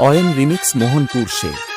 অয়েন remix Mohanpur সে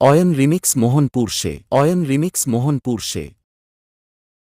Ayan remix Mohanpur সে Ayan remix Mohanpur সে।